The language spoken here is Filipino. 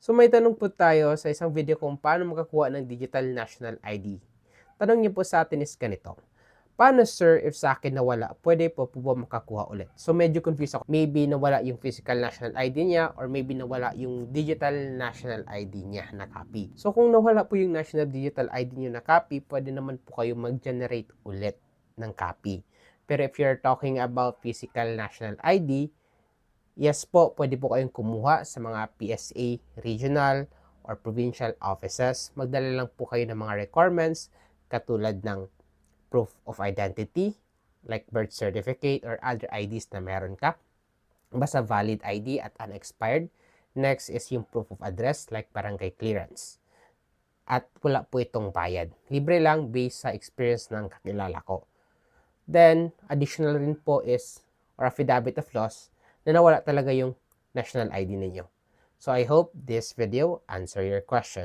So may tanong po tayo sa isang video kung paano makakuha ng digital national ID. Tanong niyo po sa atin is ganito. Paano sir if sa akin nawala, pwede po po ba makakuha ulit? So medyo confused ako. Maybe nawala yung physical national ID niya or maybe nawala yung digital national ID niya na copy. So kung nawala po yung national digital ID niyo na copy, pwede naman po kayo mag-generate ulit ng copy. Pero if you're talking about physical national ID, yes po, pwede po kayong kumuha sa mga PSA regional or provincial offices. Magdala lang po kayo ng mga requirements katulad ng proof of identity, like birth certificate or other IDs na meron ka. Basta valid ID at unexpired. Next is yung proof of address, like barangay clearance. At wala po itong bayad. Libre lang based sa experience ng kakilala ko. Then, additional rin po is, or affidavit of loss, na nawala talaga yung national ID ninyo. So, I hope this video answer your question.